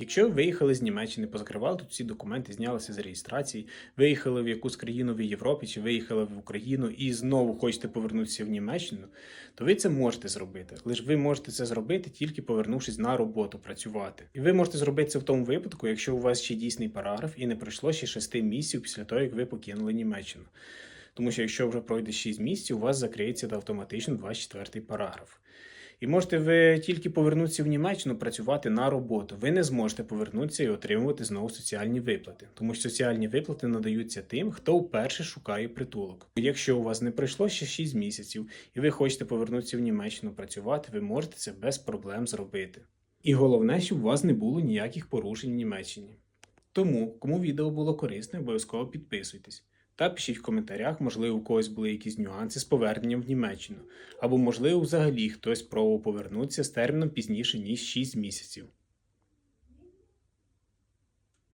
Якщо ви виїхали з Німеччини, позакривали тут всі документи, знялися з реєстрації, виїхали в якусь країну в Європі чи виїхали в Україну і знову хочете повернутися в Німеччину, то ви це можете зробити. Лише ви можете це зробити тільки повернувшись на роботу працювати. І ви можете зробити це в тому випадку, якщо у вас ще дійсний параграф і не пройшло ще 6 місяців після того, як ви покинули Німеччину. Тому що якщо вже пройде 6 місяців, у вас закриється автоматично 24 параграф. І можете ви тільки повернутися в Німеччину працювати на роботу. Ви не зможете повернутися і отримувати знову соціальні виплати, тому що соціальні виплати надаються тим, хто вперше шукає притулок. Якщо у вас не пройшло ще 6 місяців, і ви хочете повернутися в Німеччину працювати, ви можете це без проблем зробити. І головне, щоб у вас не було ніяких порушень в Німеччині. Тому, кому відео було корисне, обов'язково підписуйтесь. Та пишіть в коментарях, можливо, у когось були якісь нюанси з поверненням в Німеччину, або, можливо, взагалі хтось пробував повернутися з терміном пізніше, ніж 6 місяців.